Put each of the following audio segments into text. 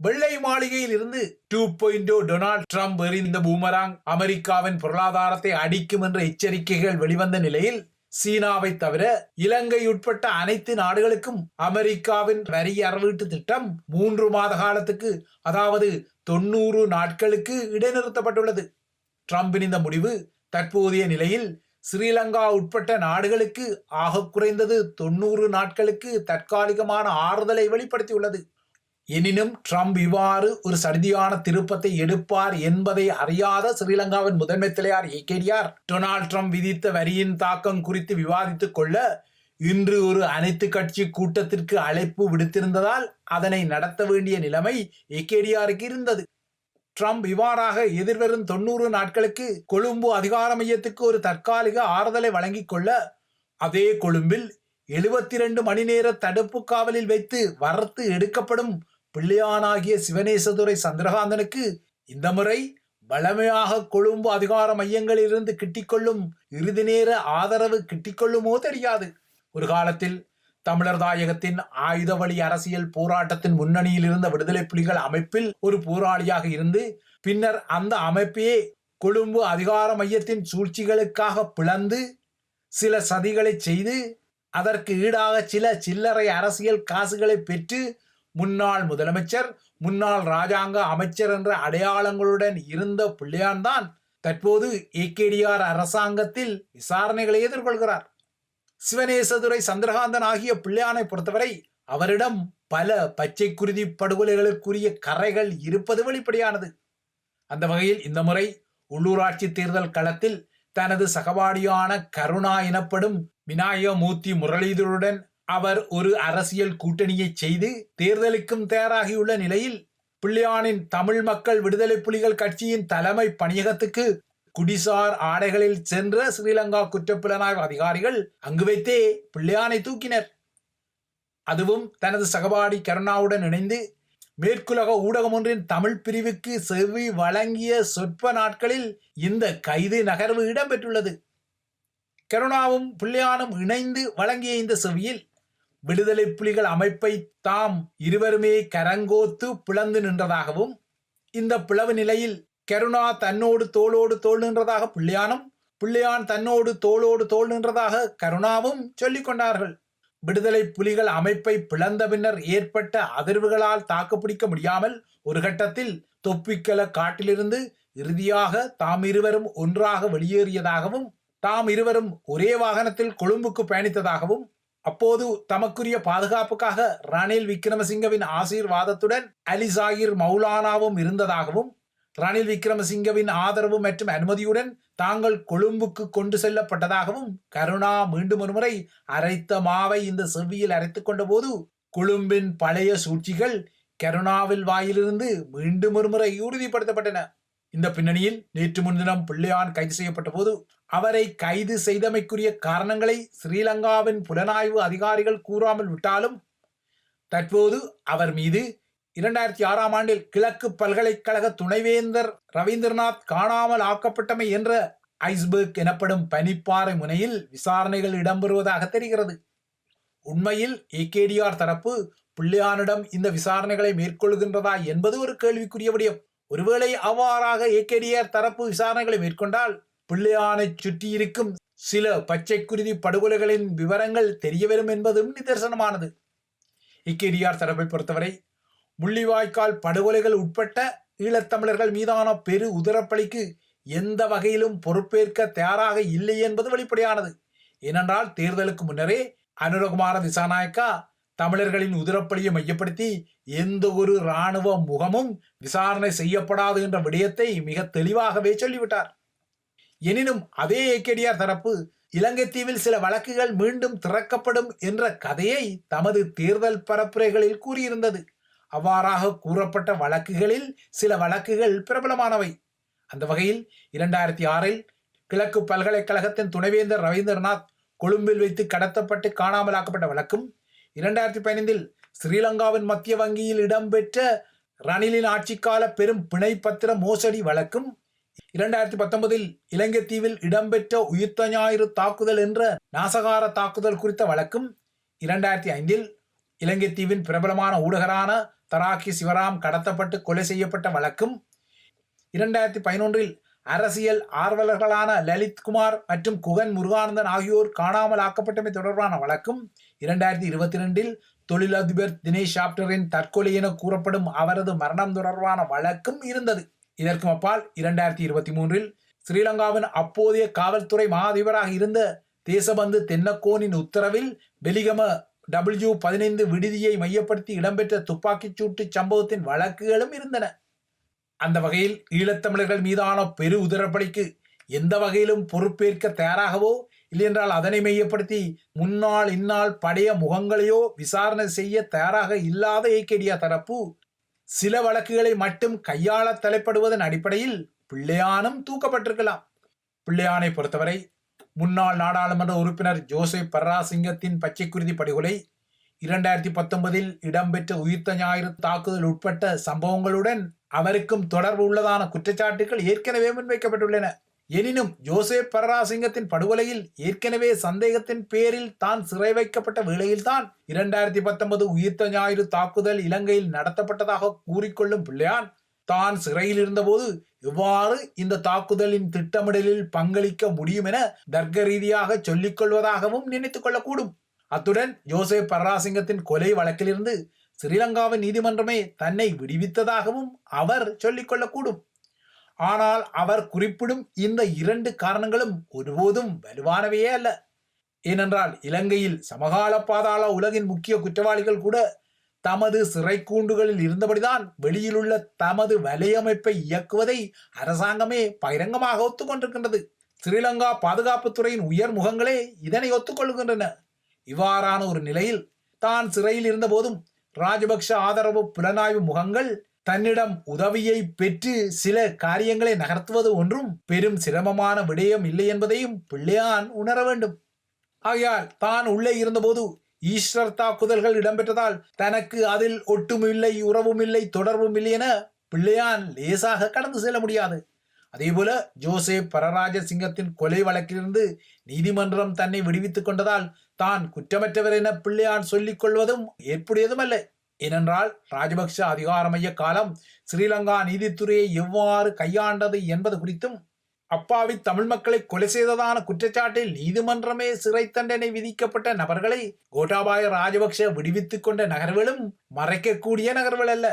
வெள்ளை மாளிகையில் இருந்து டூ பாயிண்ட் டொனால்ட் ட்ரம்ப் எறிந்த பூமராங் அமெரிக்காவின் பொருளாதாரத்தை அடிக்கும் என்ற எச்சரிக்கைகள் வெளிவந்த நிலையில் சீனாவை தவிர இலங்கை உட்பட்ட அனைத்து நாடுகளுக்கும் அமெரிக்காவின் வரி அறவீட்டு திட்டம் மூன்று மாத காலத்துக்கு அதாவது தொண்ணூறு நாட்களுக்கு இடைநிறுத்தப்பட்டுள்ளது. ட்ரம்பின் இந்த முடிவு தற்போதைய நிலையில் ஸ்ரீலங்கா உட்பட்ட நாடுகளுக்கு ஆக குறைந்தது தொண்ணூறு நாட்களுக்கு தற்காலிகமான ஆறுதலை வெளிப்படுத்தியுள்ளது. எனினும் ட்ரம்ப் இவ்வாறு ஒரு சரிதியான திருப்பத்தை எடுப்பார் என்பதை அறியாத ஸ்ரீலங்காவின் முதன்மை தலைவர் ஏகேடிஆர் டொனால்ட் ட்ரம்ப் விதித்த வரியின் தாக்கம் குறித்து விவாதித்துக் கொள்ள இன்று ஒரு அனைத்து கட்சி கூட்டத்திற்கு அழைப்பு விடுத்திருந்ததால் அதனை நடத்த வேண்டிய நிலைமை ஏகேடிஆருக்கு இருந்தது. ட்ரம்ப் இவ்வாறாக எதிர்வரும் தொண்ணூறு நாட்களுக்கு கொழும்பு அதிகார மையத்துக்கு ஒரு தற்காலிக ஆறுதலை வழங்கிக் கொள்ள அதே கொழும்பில் எழுபத்தி ரெண்டு மணி நேர தடுப்பு காவலில் வைத்து வறுத்து எடுக்கப்படும் பிள்ளையானாகிய சிவனேசதுரை சந்திரகாந்தனுக்கு இந்த முறை வளமையாக கொழும்பு அதிகார மையங்களிலிருந்து கிட்டிக்கொள்ளும் இறுதி நேர ஆதரவு கிட்டிக்கொள்ளுமோ தெரியாது. ஒரு காலத்தில் தமிழர் தாயகத்தின் ஆயுத வழி அரசியல் போராட்டத்தின் முன்னணியில் இருந்த விடுதலை புலிகள் அமைப்பில் ஒரு போராளியாக இருந்து பின்னர் அந்த அமைப்பையே கொழும்பு அதிகார மையத்தின் சூழ்ச்சிகளுக்காக பிளந்து சில சதிகளை செய்து அதற்கு ஈடாக சில சில்லறை அரசியல் காசுகளை பெற்று முன்னாள் முதலமைச்சர் முன்னாள் ராஜாங்க அமைச்சர் என்ற அடையாளங்களுடன் இருந்த பிள்ளையான்தான் தற்போது ஏகேடிஆர் அரசாங்கத்தில் விசாரணைகளை எதிர்கொள்கிறார். சிவனேசதுரை சந்திரகாந்தன் ஆகிய பிள்ளையானை பொறுத்தவரை அவரிடம் பல பச்சை குருதி படுகொலைகளுக்குரிய கரைகள் இருப்பது வெளிப்படையானது. அந்த வகையில் இந்த முறை உள்ளூராட்சி தேர்தல் களத்தில் தனது சகபாடியான கருணா எனப்படும் விநாயகமூர்த்தி முரளிதருடன் அவர் ஒரு அரசியல் கூட்டணியை செய்து தேர்தலுக்கும் தயாராகியுள்ள நிலையில் பிள்ளையானின் தமிழ் மக்கள் விடுதலை புலிகள் கட்சியின் தலைமை பணியகத்துக்கு குடிசார் ஆடைகளில் சென்ற ஸ்ரீலங்கா குற்றப்புலனாய்வு அதிகாரிகள் அங்கு வைத்தே பிள்ளையானை தூக்கினர். அதுவும் தனது சகபாடி கருணாவுடன் இணைந்து மேற்குலக ஊடகம் ஒன்றின் தமிழ் பிரிவுக்கு செவி வழங்கிய சொற்ப நாட்களில் இந்த கைது நகர்வு இடம்பெற்றுள்ளது. கருணாவும் பிள்ளையானும் இணைந்து வழங்கிய இந்த செவியில் விடுதலை புலிகள் அமைப்பை தாம் இருவருமே கரங்கோத்து பிளந்து நின்றதாகவும் இந்த பிளவு நிலையில் கருணா தன்னோடு தோளோடு தோல் நின்றதாக பிள்ளையானும் பிள்ளையான் தன்னோடு தோளோடு தோல் நின்றதாக கருணாவும் சொல்லிக் கொண்டார்கள். விடுதலை புலிகள் அமைப்பை பிளந்த பின்னர் ஏற்பட்ட அதிர்வுகளால் தாக்குப்பிடிக்க முடியாமல் ஒரு கட்டத்தில் தொப்பிக்கல காட்டிலிருந்து இறுதியாக தாம் இருவரும் ஒன்றாக வெளியேறியதாகவும் தாம் இருவரும் ஒரே வாகனத்தில் கொழும்புக்கு பயணித்ததாகவும் அப்போது தமக்குரிய பாதுகாப்புக்காக ரணில் விக்ரமசிங்கவின் ஆசீர்வாதத்துடன் அலிசாகிர் மௌலானாவும் இருந்ததாகவும் ரணில் விக்ரமசிங்கவின் ஆதரவு மற்றும் அனுமதியுடன் தாங்கள் கொழும்புக்கு கொண்டு செல்லப்பட்டதாகவும் கருணா மீண்டும் ஒருமுறை அரைத்த மாவை இந்த செவ்வியில் அரைத்து கொண்ட போது கொழும்பின் பழைய சூழ்ச்சிகள் கருணாவில் வாயிலிருந்து மீண்டும் ஒருமுறை உறுதிப்படுத்தப்பட்டன. இந்த பின்னணியில் நேற்று முன்தினம் பிள்ளையான் கைது செய்யப்பட்ட போது அவரை கைது செய்தமைக்குரிய காரணங்களை ஸ்ரீலங்காவின் புலனாய்வு அதிகாரிகள் கூறாமல் விட்டாலும் தற்போது அவர் மீது இரண்டாயிரத்தி ஆறாம் ஆண்டில் கிழக்கு பல்கலைக்கழக துணைவேந்தர் ரவீந்திரநாத் காணாமல் ஆக்கப்பட்டமை என்ற ஐஸ்பர்க் எனப்படும் பனிப்பாறை முனையில் விசாரணைகள் இடம்பெறுவதாக தெரிகிறது. உண்மையில் ஏகேடிஆர் தரப்பு பிள்ளையானிடம் இந்த விசாரணைகளை மேற்கொள்கின்றதா என்பது ஒரு கேள்விக்குரிய விடயம். ஒருவேளை அவ்வாறாக ஏகேடிஆர் தரப்பு விசாரணைகளை மேற்கொண்டால் பிள்ளையானை சுற்றியிருக்கும் சில பச்சைக்குருதி படுகொலைகளின் விவரங்கள் தெரியவரும் என்பதும் நிதர்சனமானது. ஏகேடிஆர் தரப்பை பொறுத்தவரை முள்ளிவாய்க்கால் படுகொலைகள் உட்பட்ட ஈழத்தமிழர்கள் மீதான பெரு உதரப்பலிக்கு எந்த வகையிலும் பொறுப்பேற்க தயாராக இல்லை என்பது வெளிப்படையானது. ஏனென்றால் தேர்தலுக்கு முன்னரே அனுரகுமார திசாநாயக்கா தமிழர்களின் உதிரப்பலியை மையப்படுத்தி எந்த ஒரு இராணுவ முகமும் விசாரணை செய்யப்படாது என்ற விடயத்தை மிக தெளிவாகவே சொல்லிவிட்டார். எனினும் அதே ஏகேடிஆர் தரப்பு இலங்கை தீவில் சில வழக்குகள் மீண்டும் திறக்கப்படும் என்ற கதையை தமது தேர்தல் பரப்புரைகளில் கூறியிருந்தது. அவ்வாறாக கூறப்பட்ட வழக்குகளில் சில வழக்குகள் பிரபலமானவை. அந்த வகையில் இரண்டாயிரத்தி ஆறில் கிழக்கு பல்கலைக்கழகத்தின் துணைவேந்தர் ரவீந்திரநாத் கொழும்பில் வைத்து கடத்தப்பட்டு காணாமலாக்கப்பட்ட வழக்கும் இரண்டாயிரத்தி பதினைந்தில் ஸ்ரீலங்காவின் மத்திய வங்கியில் இடம்பெற்ற ரணிலின் ஆட்சிக்கால பெரும் பிணை பத்திர மோசடி வழக்கும் இரண்டாயிரத்தி பத்தொன்பதில் இலங்கை தீவில் இடம்பெற்ற உயிர்த்த ஞாயிறு தாக்குதல் என்ற நாசகார தாக்குதல் குறித்த வழக்கும் இரண்டாயிரத்தி ஐந்தில் இலங்கை தீவின் பிரபலமான ஊடகரான தராக்கி சிவராம் கடத்தப்பட்டு கொலை செய்யப்பட்ட வழக்கும் இரண்டாயிரத்தி பதினொன்றில் அரசியல் ஆர்வலர்களான லலித் குமார் மற்றும் குகன் முருகானந்தன் ஆகியோர் காணாமல் ஆக்கப்பட்டமை தொடர்பான வழக்கும் இரண்டாயிரத்தி இருபத்தி ரெண்டில் தொழிலதிபர் தினேஷ் ஆப்டரின் தற்கொலை என கூறப்படும் அவரது மரணம் தொடர்பான வழக்கும் இருந்தது. இதற்கும் அப்பால் இரண்டாயிரத்தி இருபத்தி மூன்றில் ஸ்ரீலங்காவின் அப்போதைய காவல்துறை மாதிபராக இருந்த தேசபந்து தென்னக்கோனின் உத்தரவில் பெலிகம டபிள்யூ பதினைந்து விடுதியை மையப்படுத்தி இடம்பெற்ற துப்பாக்கிச் சூட்டு சம்பவத்தின் வழக்குகளும் இருந்தன. அந்த வகையில் ஈழத்தமிழர்கள் மீதான பெரு உதரப்படிக்கு எந்த வகையிலும் பொறுப்பேற்க தயாராகவோ இல்லையென்றால் அதனை மையப்படுத்தி முன்னாள் இந்நாள் படைய முகங்களையோ விசாரணை செய்ய தயாராக இல்லாத ஏகேடியா தரப்பு சில வழக்குகளை மட்டும் கையாள தலைப்படுவதன் அடிப்படையில் பிள்ளையானும் தூக்கப்பட்டிருக்கலாம். பிள்ளையானை பொறுத்தவரை முன்னாள் நாடாளுமன்ற உறுப்பினர் ஜோசப் பர்ராசிங்கத்தின் பச்சைக்குருதி படுகொலை இரண்டாயிரத்தி பத்தொன்பதில் இடம்பெற்ற உயிர்த்த ஞாயிறு தாக்குதல் உட்பட்ட சம்பவங்களுடன் அவருக்கும் தொடர்பு உள்ளதான குற்றச்சாட்டுகள் ஏற்கனவே முன்வைக்கப்பட்டுள்ளன. எனினும் ஜோசப் பரராசிங்கத்தின் படுகொலையில் ஏற்கனவே சந்தேகத்தின் பேரில் தான் சிறை வைக்கப்பட்ட வேளையில்தான் இரண்டாயிரத்தி பத்தொன்பது உயிர்த்த ஞாயிறு தாக்குதல் இலங்கையில் நடத்தப்பட்டதாக கூறிக்கொள்ளும் பிள்ளையான் தான் சிறையில் இருந்தபோது எவ்வாறு இந்த தாக்குதலின் திட்டமிடலில் பங்களிக்க முடியும் என தர்க்க ரீதியாக சொல்லிக் கொள்வதாகவும் நினைத்துக் கொள்ளக்கூடும். அத்துடன் ஜோசப் பரராசிங்கத்தின் கொலை வழக்கிலிருந்து ஸ்ரீலங்காவின் நீதிமன்றமே தன்னை விடுவித்ததாகவும் அவர் சொல்லிக் கொள்ளக்கூடும் ஆனால் அவர் குறிப்பிடும் இந்த இரண்டு காரணங்களும் ஒருபோதும் வலுவானவையே அல்ல. ஏனென்றால் இலங்கையில் சமகால பாதாள உலகின் முக்கிய குற்றவாளிகள் கூட தமது சிறை கூண்டுகளில் இருந்தபடிதான் வெளியிலுள்ள தமது வலையமைப்பை இயக்குவதை அரசாங்கமே பகிரங்கமாக ஒத்துக்கொண்டிருக்கின்றது. ஸ்ரீலங்கா பாதுகாப்புத்துறையின் உயர் முகங்களே இதனை ஒத்துக்கொள்கின்றன இவ்வாறான ஒரு நிலையில் தான் சிறையில் இருந்தபோதும் ராஜபக்ஷ ஆதரவு புலனாய்வு முகங்கள் தன்னிடம் உதவியை பெற்று சில காரியங்களை நகர்த்துவது ஒன்றும் பெரும் சிரமமான விடயம் இல்லை என்பதையும் பிள்ளையான் உணர வேண்டும். ஆகையால் தான் உள்ளே இருந்தபோது ஈஸ்வர் தாக்குதல்கள் இடம்பெற்றதால் தனக்கு அதில் ஒட்டுமில்லை உறவும் இல்லை தொடர்பும் இல்லை என பிள்ளையான் லேசாக கடந்து செல்ல முடியாது. அதேபோல ஜோசே பரராஜ சிங்கத்தின் கொலை வழக்கிலிருந்து நீதிமன்றம் தன்னை விடுவித்துக் கொண்டதால் தான் குற்றமற்றவர் என பிள்ளையான் சொல்லிக் கொள்வதும் ஏற்புடையதும் அல்ல ஏனென்றால் ராஜபக்ஷ அதிகாரமைய காலம் ஸ்ரீலங்கா நீதித்துறையை எவ்வாறு கையாண்டது என்பது குறித்தும் அப்பாவி தமிழ் மக்களை கொலை செய்ததான குற்றச்சாட்டில் நீதிமன்றமே சிறை தண்டனை விதிக்கப்பட்ட நபர்களை கோட்டாபாய ராஜபக்ஷ விடுவித்துக் கொண்ட நகர்வுகளும் மறைக்கக்கூடிய நகர்வுகள் அல்ல.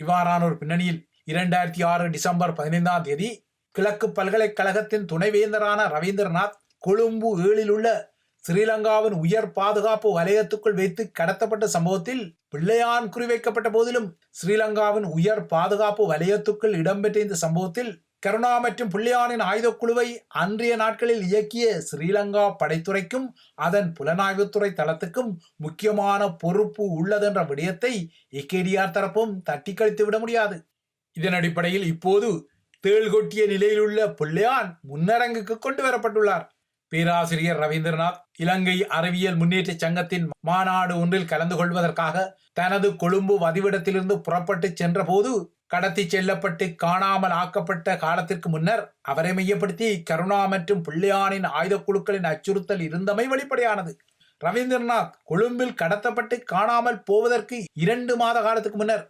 இவ்வாறான ஒரு பின்னணியில் இரண்டாயிரத்தி ஆறு டிசம்பர் பதினைந்தாம் தேதி கிழக்கு பல்கலைக்கழகத்தின் துணைவேந்தரான ரவீந்திரநாத் கொழும்பு ஏழில் உள்ள ஸ்ரீலங்காவின் உயர் பாதுகாப்பு வலயத்துக்குள் வைத்து கடத்தப்பட்ட சம்பவத்தில் பிள்ளையான் குறிவைக்கப்பட்ட போதிலும் ஸ்ரீலங்காவின் உயர் பாதுகாப்பு வலயத்துக்குள் இடம்பெற்ற இந்த சம்பவத்தில் கருணா மற்றும் புள்ளியானின் ஆயுதக்குழுவை அன்றைய நாட்களில் இயக்கிய ஸ்ரீலங்கா படைத்துறைக்கும் அதன் புலனாய்வுத்துறை தளத்துக்கும் முக்கியமான பொறுப்பு உள்ளதென்ற விடயத்தை எக்கேடிஆர் தரப்பும் தட்டி கழித்து விட முடியாது. இதன் அடிப்படையில் இப்போது தேள் கொட்டிய நிலையிலுள்ள புள்ளையான் முன்னரங்குக்கு கொண்டு வரப்பட்டுள்ளார். பேராசிரியர் ரவீந்திரநாத் இலங்கை அறிவியல் முன்னேற்ற சங்கத்தின் மாநாடு ஒன்றில் கலந்து கொள்வதற்காக தனது கொழும்பு வதிவிடத்திலிருந்து புறப்பட்டு சென்றபோது கடத்தி செல்லப்பட்டு காணாமல் ஆக்கப்பட்ட காலத்திற்கு முன்னர் அவரை மையப்படுத்தி கருணா மற்றும் பிள்ளையானின் ஆயுத குழுக்களின் அச்சுறுத்தல் இருந்தமை வெளிப்படையானது. ரவீந்திரநாத் கொழும்பில் கடத்தப்பட்டு காணாமல் போவதற்கு இரண்டு மாத காலத்துக்கு முன்னர்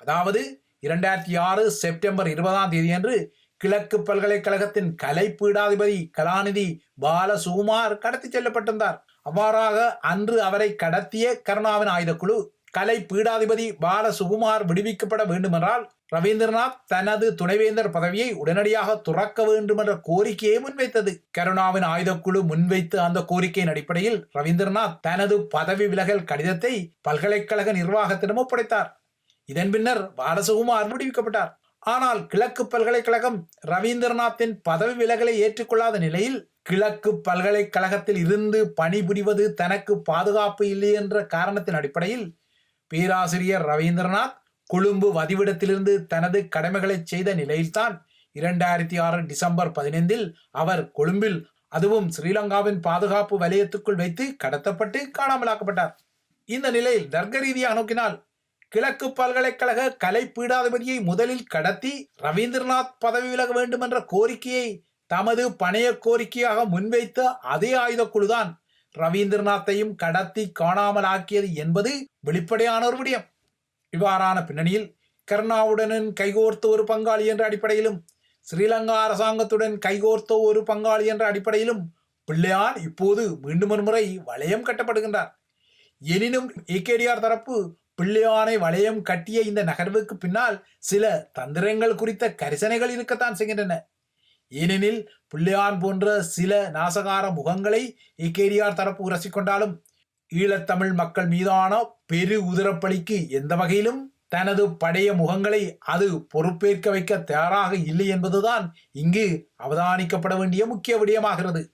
அதாவது இரண்டாயிரத்தி ஆறு செப்டம்பர் இருபதாம் தேதியன்று கிழக்கு பல்கலைக்கழகத்தின் கலை பீடாதிபதி கலாநிதி பாலசுகுமார் கடத்தி செல்லப்பட்டிருந்தார். அவ்வாறாக அன்று அவரை கடத்திய கருணாவின் ஆயுதக்குழு கலை பீடாதிபதி பாலசுகுமார் விடுவிக்கப்பட வேண்டுமென்றால் ரவீந்திரநாத் தனது துணைவேந்தர் பதவியை உடனடியாக துறக்க வேண்டும் என்ற கோரிக்கையை முன்வைத்தது. கருணாவின் ஆயுதக்குழு முன்வைத்த அந்த கோரிக்கையின் அடிப்படையில் ரவீந்திரநாத் தனது பதவி விலகல் கடிதத்தை பல்கலைக்கழக நிர்வாகத்திடம் ஒப்படைத்தார். இதன் பின்னர் பாலசுகுமார் விடுவிக்கப்பட்டார். ஆனால் கிழக்கு பல்கலைக்கழகம் ரவீந்திரநாத்தின் பதவி விலகலை ஏற்றுக்கொள்ளாத நிலையில் கிழக்கு பல்கலைக்கழகத்தில் இருந்து பணிபுரிவது தனக்கு பாதுகாப்பு இல்லை என்ற காரணத்தின் அடிப்படையில் பேராசிரியர் ரவீந்திரநாத் கொழும்பு வதிவிடத்திலிருந்து தனது கடமைகளை செய்த நிலையில்தான் இரண்டாயிரத்தி ஆறு டிசம்பர் பதினைந்தில் அவர் கொழும்பில் அதுவும் ஸ்ரீலங்காவின் பாதுகாப்பு வலயத்துக்குள் வைத்து கடத்தப்பட்டு காணாமலாக்கப்பட்டார். இந்த நிலையில் தர்க்க ரீதியாக நோக்கினால் கிழக்கு பல்கலைக்கழக கலை பீடாதிபதியை முதலில் கடத்தி ரவீந்திரநாத் பதவி விலக வேண்டும் என்ற கோரிக்கையை தமது பணைய கோரிக்கையாக முன்வைத்த அதே ஆயுதக்குழுதான் ரவீந்திரநாத்தையும் கடத்தி காணாமல் ஆக்கியது என்பது வெளிப்படையான ஒரு விடயம். இவ்வாறான பின்னணியில் கருணாவுடன் கைகோர்த்த ஒரு பங்காளி என்ற அடிப்படையிலும் ஸ்ரீலங்கா அரசாங்கத்துடன் கைகோர்த்த ஒரு பங்காளி என்ற அடிப்படையிலும் பிள்ளையான் இப்போது மீண்டும் ஒரு முறை வளையம் கட்டப்படுகின்றார். எனினும் ஏகேடிஆர் தரப்பு பிள்ளையானை வளையம் கட்டிய இந்த நகர்வுக்கு பின்னால் சில தந்திரங்கள் குறித்த கரிசனைகள் இருக்கத்தான் செய்கின்றன. ஏனெனில் பிள்ளையான் போன்ற சில நாசகார முகங்களை ஏகேடிஆர் தரப்பு உரசிக்கொண்டாலும் ஈழத்தமிழ் மக்கள் மீதான பெரு உதிரப்பலிக்கு எந்த வகையிலும் தனது படைய முகங்களை அது பொறுப்பேற்க வைக்க தயாராக இல்லை என்பதுதான் இங்கு அவதானிக்கப்பட வேண்டிய முக்கிய விடயமாகிறது.